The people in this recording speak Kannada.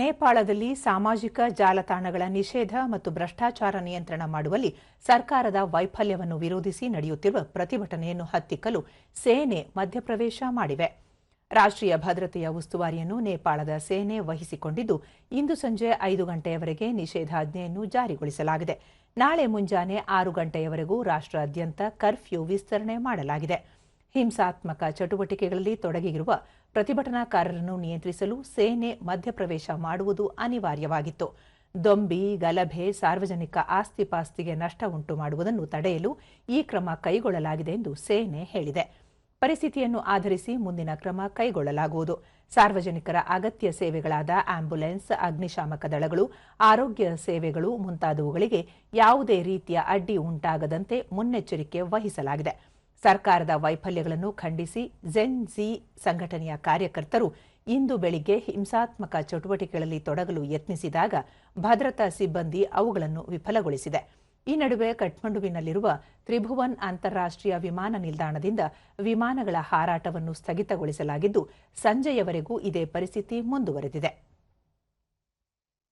ನೇಪಾಳದಲ್ಲಿ ಸಾಮಾಜಿಕ ಜಾಲತಾಣಗಳ ನಿಷೇಧ ಮತ್ತು ಭ್ರಷ್ಟಾಚಾರ ನಿಯಂತ್ರಣ ಮಾಡುವಲ್ಲಿ ಸರ್ಕಾರದ ವೈಫಲ್ಯವನ್ನು ವಿರೋಧಿಸಿ ನಡೆಯುತ್ತಿರುವ ಪ್ರತಿಭಟನೆಯನ್ನು ಹತ್ತಿಕ್ಕಲು ಸೇನೆ ಮಧ್ಯಪ್ರವೇಶ ಮಾಡಿವೆ. ರಾಷ್ಟ್ರೀಯ ಭದ್ರತೆಯ ಉಸ್ತುವಾರಿಯನ್ನು ನೇಪಾಳದ ಸೇನೆ ವಹಿಸಿಕೊಂಡಿದ್ದು, ಇಂದು ಸಂಜೆ ಐದು ಗಂಟೆಯವರೆಗೆ ನಿಷೇಧಾಜ್ಞೆಯನ್ನು ಜಾರಿಗೊಳಿಸಲಾಗಿದೆ. ನಾಳೆ ಮುಂಜಾನೆ ಆರು ಗಂಟೆಯವರೆಗೂ ರಾಷ್ಟ್ರಾದ್ಯಂತ ಕರ್ಫ್ಯೂ ವಿಸ್ತರಣೆ ಮಾಡಲಾಗಿದೆ. ಹಿಂಸಾತ್ಮಕ ಚಟುವಟಿಕೆಗಳಲ್ಲಿ ತೊಡಗಿರುವ ಪ್ರತಿಭಟನಾಕಾರರನ್ನು ನಿಯಂತ್ರಿಸಲು ಸೇನೆ ಮಧ್ಯಪ್ರವೇಶ ಮಾಡುವುದು ಅನಿವಾರ್ಯವಾಗಿತ್ತು. ದೊಂಬಿ, ಗಲಭೆ, ಸಾರ್ವಜನಿಕ ಆಸ್ತಿಪಾಸ್ತಿಗೆ ನಷ್ಟ ಉಂಟು ಮಾಡುವುದನ್ನು ತಡೆಯಲು ಈ ಕ್ರಮ ಕೈಗೊಳ್ಳಲಾಗಿದೆ ಎಂದು ಸೇನೆ ಹೇಳಿದೆ. ಪರಿಸ್ಥಿತಿಯನ್ನು ಆಧರಿಸಿ ಮುಂದಿನ ಕ್ರಮ ಕೈಗೊಳ್ಳಲಾಗುವುದು. ಸಾರ್ವಜನಿಕರ ಅಗತ್ಯ ಸೇವೆಗಳಾದ ಆಂಬ್ಯುಲೆನ್ಸ್ ಅಗ್ನಿಶಾಮಕ ದಳಗಳು, ಆರೋಗ್ಯ ಸೇವೆಗಳು ಮುಂತಾದವುಗಳಿಗೆ ಯಾವುದೇ ರೀತಿಯ ಅಡ್ಡಿ ಉಂಟಾಗದಂತೆ ಮುನ್ನೆಚ್ಚರಿಕೆ ವಹಿಸಲಾಗಿದೆ. ಸರ್ಕಾರದ ವೈಫಲ್ಯಗಳನ್ನು ಖಂಡಿಸಿ ಜೆನ್ ಜಿ ಸಂಘಟನೆಯ ಕಾರ್ಯಕರ್ತರು ಇಂದು ಬೆಳಿಗ್ಗೆ ಹಿಂಸಾತ್ಮಕ ಚಟುವಟಿಕೆಗಳಲ್ಲಿ ತೊಡಗಲು ಯತ್ನಿಸಿದಾಗ ಭದ್ರತಾ ಸಿಬ್ಬಂದಿ ಅವುಗಳನ್ನು ವಿಫಲಗೊಳಿಸಿದೆ. ಈ ನಡುವೆ ಕಠ್ಮಂಡುವಿನಲ್ಲಿರುವ ತ್ರಿಭುವನ್ ಅಂತಾರಾಷ್ಟ್ರೀಯ ವಿಮಾನ ನಿಲ್ದಾಣದಿಂದ ವಿಮಾನಗಳ ಹಾರಾಟವನ್ನು ಸ್ಥಗಿತಗೊಳಿಸಲಾಗಿದ್ದು, ಸಂಜೆಯವರೆಗೂ ಇದೇ ಪರಿಸ್ಥಿತಿ ಮುಂದುವರೆದಿದೆ.